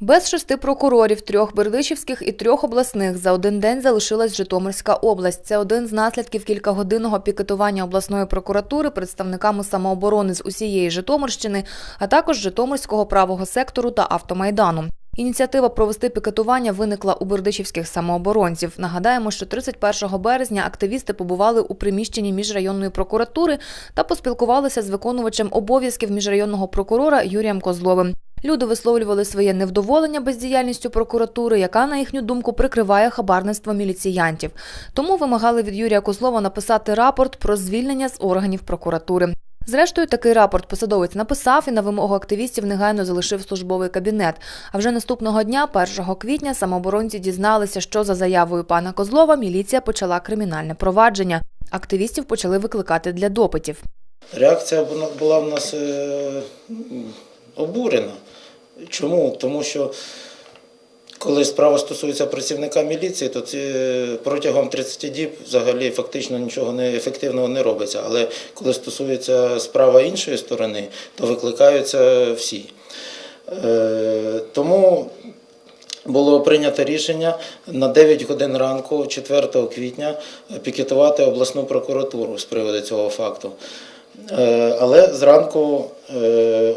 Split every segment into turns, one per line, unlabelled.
Без шести прокурорів, трьох бердичівських і трьох обласних за один день залишилась Житомирська область. Це один з наслідків кількагодинного пікетування обласної прокуратури представниками самооборони з усієї Житомирщини, а також Житомирського правого сектору та автомайдану. Ініціатива провести пікетування виникла у бердичівських самооборонців. Нагадаємо, що 31 березня активісти побували у приміщенні міжрайонної прокуратури та поспілкувалися з виконувачем обов'язків міжрайонного прокурора Юрієм Козловим. Люди висловлювали своє невдоволення бездіяльністю прокуратури, яка, на їхню думку, прикриває хабарництво міліціянтів. Тому вимагали від Юрія Козлова написати рапорт про звільнення з органів прокуратури. Зрештою, такий рапорт посадовець написав і на вимогу активістів негайно залишив службовий кабінет. А вже наступного дня, 1 квітня, самооборонці дізналися, що за заявою пана Козлова міліція почала кримінальне провадження. Активістів почали викликати для допитів.
Реакція була- в нас е, обурена. Чому? Тому що коли справа стосується працівника міліції, то ці, е, протягом 30 діб взагалі фактично нічого не ефективного не робиться. Але коли стосується справа іншої сторони, то викликаються всі. Е, Тому було прийнято рішення на 9 годин ранку, 4 квітня, пікетувати обласну прокуратуру з приводу цього факту. Е, Але зранку е,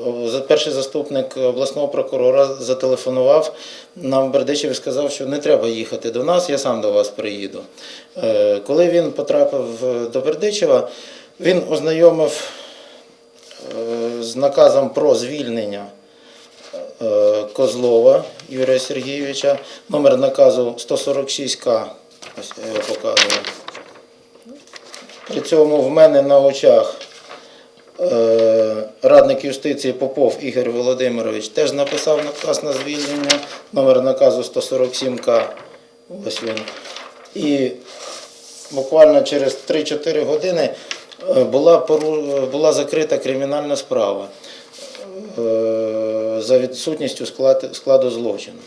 перший заступник обласного прокурора зателефонував нам Бердичев і сказав, що не треба їхати до нас, я сам до вас приїду. Е, Коли він потрапив до Бердичева, він ознайомив з наказом про звільнення Козлова Юрія Сергійовича, номер наказу 146К. Ось я його показую. При цьому в мене на очах радник юстиції Попов Ігор Володимирович теж написав наказ на звільнення, номер наказу 147К. Ось він. І буквально через 3-4 години е, була, була закрита кримінальна справа е, за відсутністю склад- складу злочину.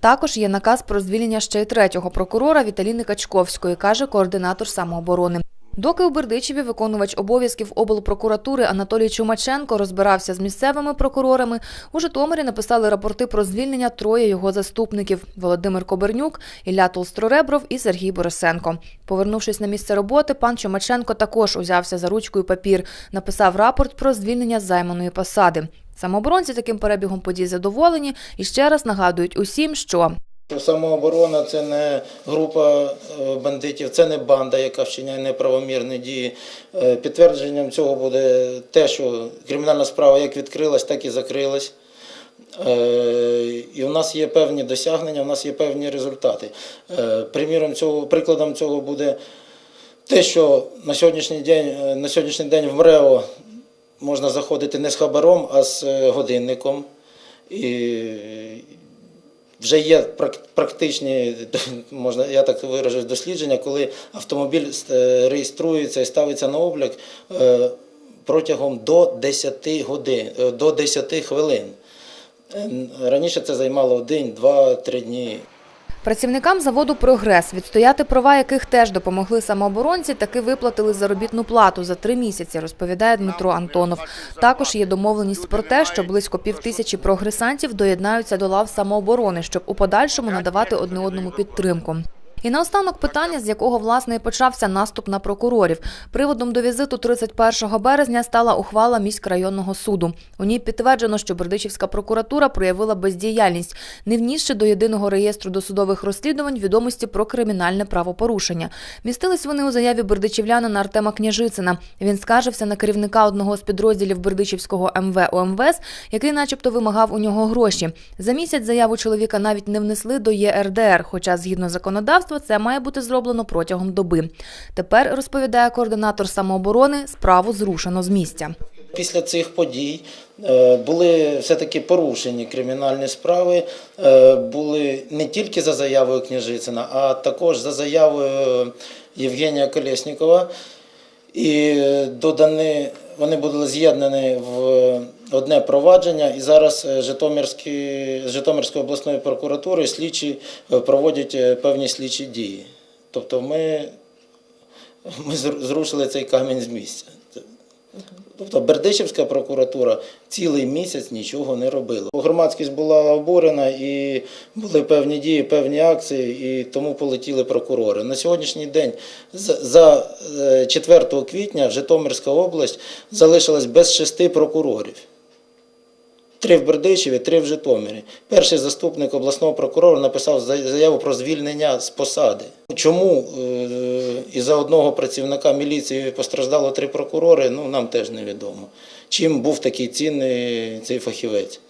Також є наказ про звільнення ще й третього прокурора Віталіни Качковської, каже координатор самооборони. Доки у Бердичеві виконувач обов'язків облпрокуратури Анатолій Чумаченко розбирався з місцевими прокурорами, у Житомирі написали рапорти про звільнення троє його заступників – Володимир Кобернюк, Ілля Толсторебров і Сергій Борисенко. Повернувшись на місце роботи, пан Чумаченко також узявся за ручку і папір, написав рапорт про звільнення займаної посади. Самооборонці таким перебігом подій задоволені і ще раз нагадують усім, що
Самооборона це не група е, бандитів, це не банда, яка вчиняє неправомірні дії. Е, Підтвердженням цього буде те, що кримінальна справа як відкрилась, так і закрилась. Е, І в нас є певні досягнення, в нас є певні результати. Приміром цього, прикладом цього буде те, що на сьогоднішній день, на сьогоднішній день в МРЕО можна заходити не з хабаром, а з годинником. І вже є практичні, можна, я так виражу, дослідження, коли автомобіль е, реєструється і ставиться на облік е, протягом до 10 годин, е, до 10 хвилин. Раніше це займало один, два, три дні.
Працівникам заводу «Прогрес», відстояти права яких теж допомогли самооборонці, таки виплатили заробітну плату за три місяці, розповідає Дмитро Антонов. Також є домовленість про те, що близько півтисячі прогресантів доєднаються до лав самооборони, щоб у подальшому надавати одне одному підтримку. І наостанок питання, з якого власне і почався наступ на прокурорів. Приводом до візиту 31 березня стала ухвала міськрайонного суду. У ній підтверджено, що Бердичівська прокуратура проявила бездіяльність, не внісши до єдиного реєстру досудових розслідувань відомості про кримінальне правопорушення. Містились вони у заяві бердичівлянина Артема Княжицина. Він скаржився на керівника одного з підрозділів Бердичівського МВ ОМВС, який, начебто, вимагав у нього гроші. За місяць заяву чоловіка навіть не внесли до ЄРДР, хоча згідно законодавства це має бути зроблено протягом доби. Тепер розповідає координатор самооборони, справу зрушено з місця.
Після цих подій е, були все-таки порушені кримінальні справи, е, були не тільки за заявою Княжицина, а також за заявою Євгенія Колєснікова. І додані, вони були з'єднані в одне провадження, і зараз е, Житомирські, Житомирської обласної прокуратури слідчі е, проводять е, певні слідчі дії. Тобто ми, ми зрушили цей камінь з місця. Тобто Бердичівська прокуратура цілий місяць нічого не робила. Громадськість була обурена і були певні дії, певні акції, і тому полетіли прокурори. На сьогоднішній день за- за е, 4 квітня Житомирська область залишилась без шести прокурорів. Три в Бердичеві, три в Житомирі. Перший заступник обласного прокурора написав заяву про звільнення з посади. Чому е, із-за одного працівника міліції постраждало три прокурори, ну нам теж невідомо. Чим був такий цінний цей фахівець.